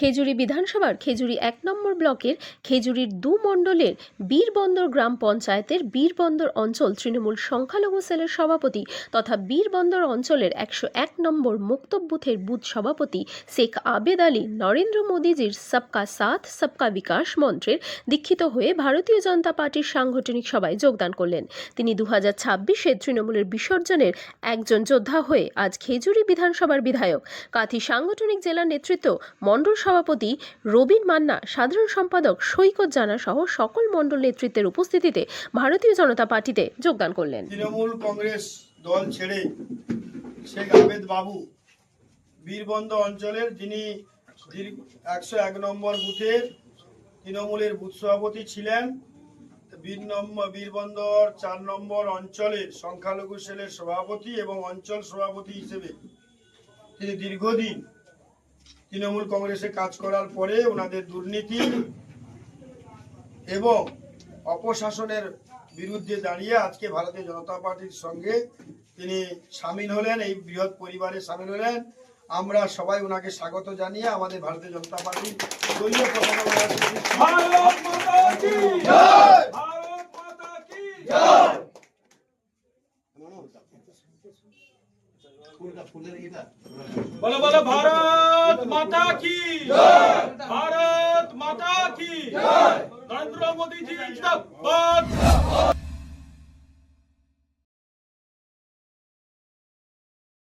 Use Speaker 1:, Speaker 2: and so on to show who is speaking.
Speaker 1: খেজুরি বিধানসভার খেজুরি এক নম্বর ব্লকের খেজুরির দু মণ্ডলের বীরবন্দর গ্রাম পঞ্চায়েতের বীরবন্দর অঞ্চল তৃণমূল সংখ্যালঘু সেলের সভাপতি তথা বীরবন্দর অঞ্চলের একশো এক নম্বর মুক্ত বুথের বুথ সভাপতি শেখ আবেদ আলী নরেন্দ্র মোদীজির সবকা সাথ, সবকা বিকাশ মন্ত্রের দীক্ষিত হয়ে ভারতীয় জনতা পার্টির সাংগঠনিক সভায় যোগদান করলেন। তিনি দু হাজার ছাব্বিশে তৃণমূলের বিসর্জনের একজন যোদ্ধা হয়ে আজ খেজুরি বিধানসভার বিধায়ক। কাথি সাংগঠনিক জেলার নেতৃত্ব মণ্ডল সভাপতি রবিন মান্না, সাধারণ সম্পাদক সৈকত জানা সহ সকল মণ্ডল নেতৃত্বের উপস্থিতিতে ভারতীয় জনতা পার্টিতে যোগদান করলেন।
Speaker 2: তৃণমূল কংগ্রেস দল ছেড়ে শেখ আবেদ বাবু বীরবন্দ অঞ্চলের যিনি একশো এক নম্বর বুথের তৃণমূলের বুথ সভাপতি ছিলেন, বীর নম্বর বীরবন্দর চার নম্বর অঞ্চলের সংখ্যালঘু সেলের সভাপতি এবং অঞ্চল সভাপতি হিসেবে তিনি দীর্ঘদিন তৃণমূল কংগ্রেসে কাজ করার পরে ওনাদের দুর্নীতি এবং অপশাসনের বিরুদ্ধে দাঁড়িয়ে আজকে ভারতীয় জনতা পার্টির সঙ্গে তিনি সামিল হলেন এই বৃহৎ পরিবারে সামিল হলেন। আমরা সবাই ওনাকে স্বাগত জানিয়ে আমাদের ভারতীয় জনতা দলীয় পতাকা ওনার প্রতি
Speaker 3: মাতা কি? ভারত মাতা কি? নরেন্দ্র মোদীজি জিন্দাবাদ